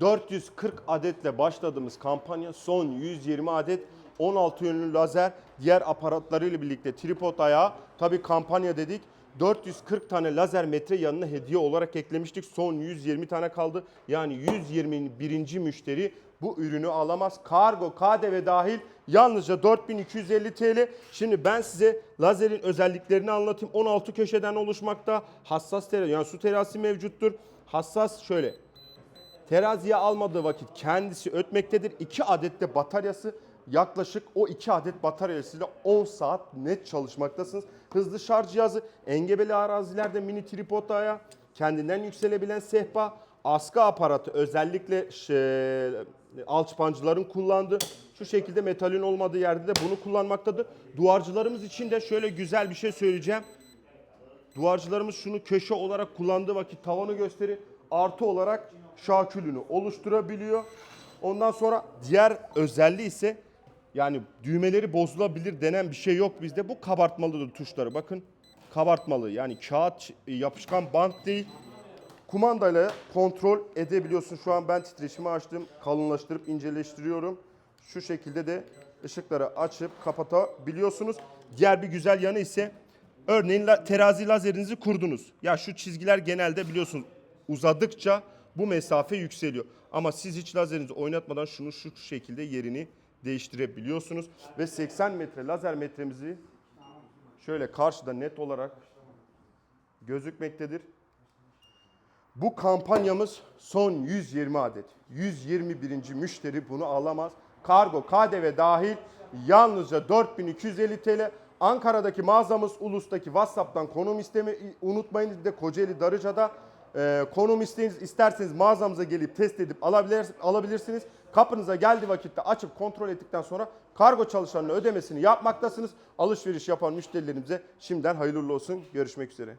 440 adetle başladığımız kampanya son 120 adet 16 yönlü lazer diğer aparatlarıyla birlikte tripod ayağı tabi kampanya dedik 440 tane lazer metre yanına hediye olarak eklemiştik. Son 120 tane kaldı. Yani 121. müşteri bu ürünü alamaz. Kargo, KDV dahil yalnızca 4250 TL. Şimdi ben size lazerin özelliklerini anlatayım. 16 köşeden oluşmakta. Hassas terazi yani su terazisi mevcuttur. Hassas şöyle Teraziye almadığı vakit kendisi ötmektedir. 2 adet de bataryası yaklaşık o 2 adet bataryasıyla 10 saat net çalışmaktasınız. Hızlı şarj cihazı, engebeli arazilerde mini tripod ayağı, kendinden yükselebilen sehpa, askı aparatı özellikle şey, alçıpancıların kullandığı şu şekilde metalin olmadığı yerde de bunu kullanmaktadır. Duvarcılarımız için de şöyle güzel bir şey söyleyeceğim. Duvarcılarımız şunu köşe olarak kullandığı vakit tavanı gösterir. Artı olarak şakülünü oluşturabiliyor. Ondan sonra diğer özelliği ise yani düğmeleri bozulabilir denen bir şey yok bizde. Bu kabartmalıdır tuşları bakın. Kabartmalı yani kağıt yapışkan bant değil. Kumandayla kontrol edebiliyorsun. Şu an ben titreşimi açtım. Kalınlaştırıp inceleştiriyorum. Şu şekilde de ışıkları açıp kapatabiliyorsunuz. Diğer bir güzel yanı ise örneğin terazi lazerinizi kurdunuz. Ya şu çizgiler genelde biliyorsunuz uzadıkça bu mesafe yükseliyor. Ama siz hiç lazerinizi oynatmadan şunu şu şekilde yerini değiştirebiliyorsunuz. Ve 80 metre lazer metremizi şöyle karşıda net olarak gözükmektedir. Bu kampanyamız son 120 adet. 121. müşteri bunu alamaz. Kargo, KDV dahil yalnızca 4250 TL. Ankara'daki mağazamız Ulus'taki WhatsApp'tan konum istemi unutmayın. Bir de Kocaeli Darıca'da e, konum isteyiniz. isterseniz mağazamıza gelip test edip alabilir, alabilirsiniz. Kapınıza geldiği vakitte açıp kontrol ettikten sonra kargo çalışanına ödemesini yapmaktasınız. Alışveriş yapan müşterilerimize şimdiden hayırlı olsun. Görüşmek üzere.